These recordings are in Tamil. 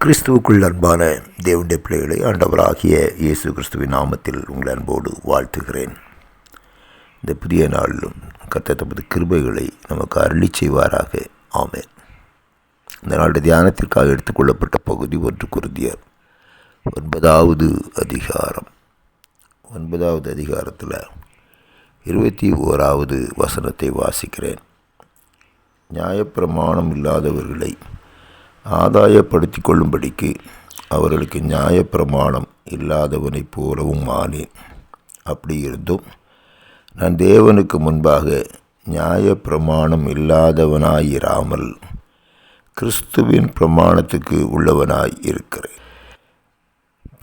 கிறிஸ்துவுக்குள் அன்பான தேவனுடைய பிள்ளைகளை ஆண்டவராகிய இயேசு கிறிஸ்துவின் நாமத்தில் உங்கள் அன்போடு வாழ்த்துகிறேன். இந்த புதிய நாளிலும் கத்த தமது கிருபைகளை நமக்கு அருளி செய்வாராக. ஆமேன். இந்த நாளுடைய தியானத்திற்காக எடுத்துக்கொள்ளப்பட்ட பகுதி ஒன்று குருதியர் ஒன்பதாவது அதிகாரம். ஒன்பதாவது அதிகாரத்தில் இருபத்தி ஓராவது வசனத்தை வாசிக்கிறேன். நியாயப்பிரமாணம் இல்லாதவர்களை ஆதாயப்படுத்தி கொள்ளும்படிக்கு அவர்களுக்கு நியாயப்பிரமாணம் இல்லாதவனைப் போலவும் ஆனேன். அப்படி இருந்தும் நான் தேவனுக்கு முன்பாக நியாயப்பிரமாணம் இல்லாதவனாயிராமல் கிறிஸ்துவின் பிரமாணத்துக்கு உள்ளவனாய் இருக்கிறேன்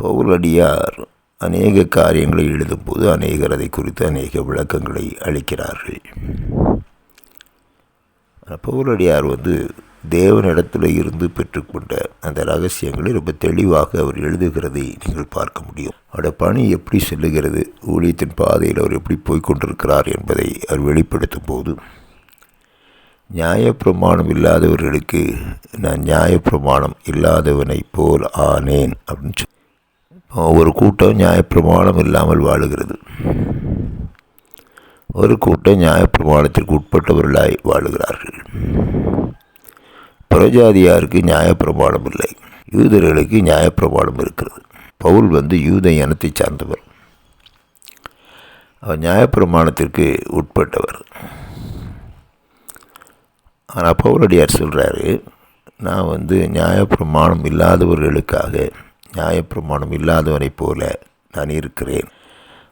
பவுலடியார் அநேக காரியங்களை எழுதும்போது அநேகர் அதை குறித்து அநேக விளக்கங்களை அளிக்கிறார்கள். பவுலடியார் வந்து தேவனிடத்தில் இருந்து பெற்றுக்கொண்ட அந்த ரகசியங்களை ரொம்ப தெளிவாக அவர் எழுதுகிறதை நீங்கள் பார்க்க முடியும். அவட பணி எப்படி செல்லுகிறது? ஊழியத்தின் பாதையில் அவர் எப்படி போய்கொண்டிருக்கிறார் என்பதை அவர் வெளிப்படுத்தும் போது நியாயப்பிரமாணம் இல்லாதவர்களுக்கு நான் நியாயப்பிரமாணம் இல்லாதவனை போல் ஆனேன் அப்படின்னு சொல்லி ஒரு கூட்டம் நியாயப்பிரமாணம் இல்லாமல் வாழுகிறது. ஒரு கூட்டம் நியாயப்பிரமாணத்திற்கு உட்பட்டவர்களாய் வாழுகிறார்கள். புறஜாதியாருக்கு நியாயப்பிரமாணம் இல்லை. யூதர்களுக்கு நியாயப்பிரமாணம் இருக்கிறது. பவுல் வந்து யூத இனத்தை சார்ந்தவர். அவர் நியாயப்பிரமாணத்திற்கு உட்பட்டவர். ஆனால் பவுலடியார் சொல்கிறாரு நான் வந்து நியாயப்பிரமாணம் இல்லாதவர்களுக்காக நியாயப்பிரமாணம் இல்லாதவனைப் போல நான் இருக்கிறேன்.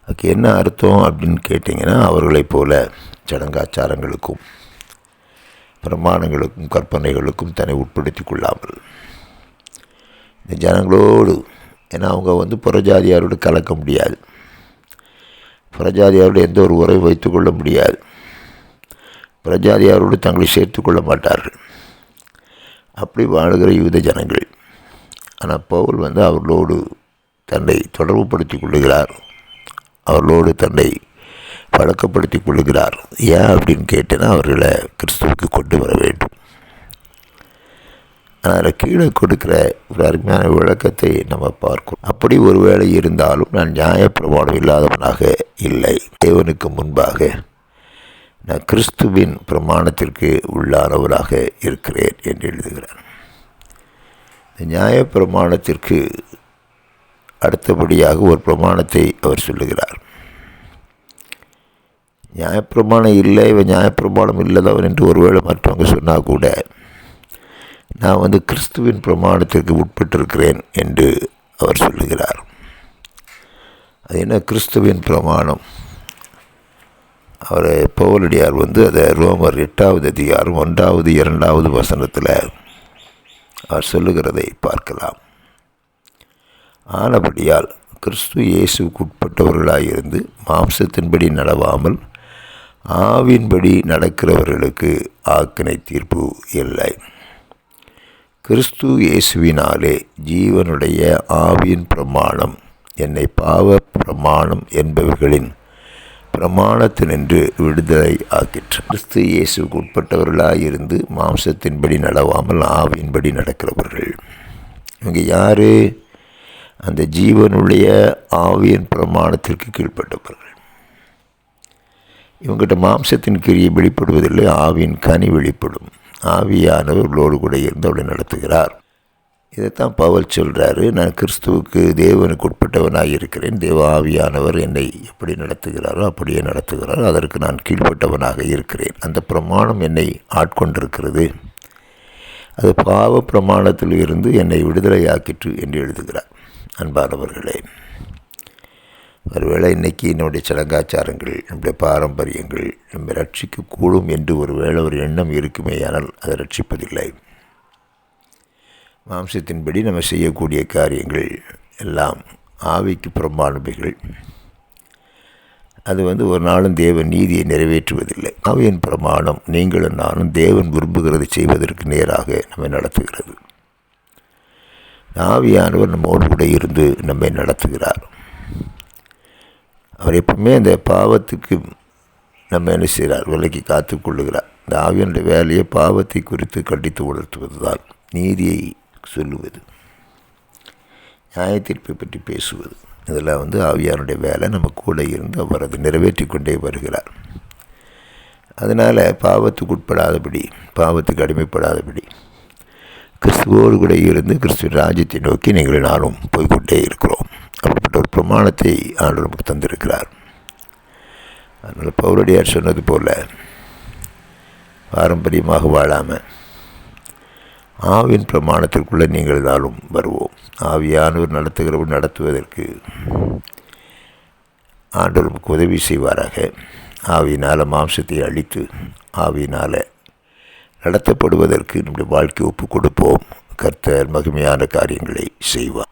அதுக்கு என்ன அர்த்தம் அப்படின்னு கேட்டிங்கன்னா அவர்களைப் போல சடங்காச்சாரங்களுக்கும் பிரமாணங்களுக்கும் கற்பனைகளுக்கும் தன்னை உட்படுத்தி கொள்ளாமல். இந்த ஜனங்களோடு ஏன்னா அவங்க வந்து புறஜாதியாரோடு கலக்க முடியாது. புறஜாதியாரோடு எந்த ஒரு உறவை வைத்துக்கொள்ள முடியாது. புறஜாதியாரோடு தங்களை சேர்த்து கொள்ள மாட்டார்கள். அப்படி வாழுகிற யூத ஜனங்கள். ஆனால் பவுல் வந்து அவர்களோடு தன்னை தொடர்புபடுத்தி கொள்ளுகிறார் அவர்களோடு தன்னை பழக்கப்படுத்தி கொள்கிறார். ஏன் அப்படின்னு கேட்டேன்னா அவர்களை கிறிஸ்துவுக்கு கொண்டு வர வேண்டும். அதில் கீழே கொடுக்குற ஒரு அருமையான விளக்கத்தை நம்ம பார்க்கும் அப்படி ஒருவேளை இருந்தாலும் நான் நியாயப்பிரமாணம் இல்லாதவனாக இல்லை. தேவனுக்கு முன்பாக நான் கிறிஸ்துவின் பிரமாணத்திற்கு உள்ளானவராக இருக்கிறேன் என்று எழுதுகிறார். இந்த நியாயப்பிரமாணத்திற்கு அடுத்தபடியாக ஒரு பிரமாணத்தை அவர் சொல்லுகிறார். நியாயப்பிரமாணம் இல்லை இவன் நியாயப்பிரமாணம் இல்லாதவன் என்று ஒருவேளை மற்றவங்க சொன்னால் கூட நான் வந்து கிறிஸ்துவின் பிரமாணத்திற்கு உட்பட்டிருக்கிறேன் என்று அவர் சொல்லுகிறார். அது என்ன கிறிஸ்துவின் பிரமாணம்? அவர் பவுலடியார் வந்து அதை ரோமர் எட்டாவது அதிகாரம் ஒன்றாவது இரண்டாவது வசனத்தில் அவர் சொல்லுகிறதை பார்க்கலாம். ஆனபடியால் கிறிஸ்து இயேசுக்கு உட்பட்டவர்களாயிருந்து மாம்சத்தின்படி நடவாமல் ஆவின்படி நடக்கிறவர்களுக்கு ஆக்கினை தீர்ப்பு இல்லை. கிறிஸ்து இயேசுவினாலே ஜீவனுடைய ஆவியின் பிரமாணம் என்னை பாவ பிரமாணம் என்பவர்களின் பிரமாணத்தினின்று விடுதலை ஆக்கிற்று. கிறிஸ்து இயேசுக்கு உட்பட்டவர்களாயிருந்து மாம்சத்தின்படி நடவாமல் ஆவியின்படி நடக்கிறவர்கள். இவங்க யார்? அந்த ஜீவனுடைய ஆவியின் பிரமாணத்திற்கு கீழ்ப்பட்டவர்கள். இவங்ககிட்ட மாம்சத்தின் கிரியை வெளிப்படுவதில்லை ஆவியின் கனி வெளிப்படும். ஆவியானவர்களோடு கூட இருந்து அவளை நடத்துகிறார். இதைத்தான் பவல் சொல்கிறாரு நான் கிறிஸ்துவுக்கு தேவனுக்கு உட்பட்டவனாக இருக்கிறேன். தேவ ஆவியானவர் என்னை எப்படி நடத்துகிறாரோ அப்படியே நடத்துகிறாரோ. அதற்கு நான் கீழ்ப்பட்டவனாக இருக்கிறேன். அந்த பிரமாணம் என்னை ஆட்கொண்டிருக்கிறது. அது பாவ பிரமாணத்தில் இருந்து என்னை விடுதலையாக்கிற்று என்று எழுதுகிறார். அன்பானவர்களே ஒருவேளை இன்றைக்கி என்னுடைய சடங்காச்சாரங்கள் நம்முடைய பாரம்பரியங்கள் நம்மை ரட்சிக்கக்கூடும் என்று ஒரு வேளை ஒரு எண்ணம் இருக்குமேயானால் அதை ரட்சிப்பதில்லை. மாம்சத்தின்படி நம்ம செய்யக்கூடிய காரியங்கள் எல்லாம் ஆவிக்கு புறம்பானவைகள். அது வந்து ஒரு நாளும் தேவன் நீதியை நிறைவேற்றுவதில்லை. ஆவியின் பிரமாணம் நீங்களும் நானும் தேவன் விரும்புகிறது செய்வதற்கு நேராக நம்மை நடத்துகிறது. ஆவியானவர் நம்மோடு கூட இருந்து நம்மை நடத்துகிறார். அவர் எப்பவுமே அந்த பாவத்துக்கு நம்ம என்ன செய்கிறார்? விலைக்கு காத்து கொள்ளுகிறார். இந்த ஆவியனுடைய வேலையை பாவத்தை குறித்து கண்டித்து உணர்த்துவது தான் நீதியை சொல்லுவது. நியாயத்தீர்ப்பை பற்றி பேசுவது. இதெல்லாம் வந்து ஆவியானுடைய வேலை. நம்ம கூட இருந்து அவர் அதை நிறைவேற்றி கொண்டே வருகிறார். அதனால் பாவத்துக்கு உட்படாதபடி பாவத்துக்கு அடிமைப்படாதபடி கிறிஸ்துவோடு கூட இருந்து கிறிஸ்துவ ராஜ்யத்தை நோக்கி நீங்கள் நானும் போய்கொண்டே இருக்கிறோம். பிரமாணத்தை ஆண்டு நமக்கு தந்திருக்கிறார். அதனால் பௌரடியார் சொன்னது போல் பாரம்பரியமாக வாழாமல் ஆவின் பிரமாணத்திற்குள்ளே நீங்கள் நாளும் வருவோம். ஆவியானவர் நடத்துகிறவர் நடத்துவதற்கு ஆண்டவர் நமக்கு உதவி செய்வாராக. ஆவியினால் மாம்சத்தை அழித்து ஆவியினால் நடத்தப்படுவதற்கு நம்முடைய வாழ்க்கை ஒப்பு கொடுப்போம் கர்த்தர் மகிமையான காரியங்களை செய்வார்.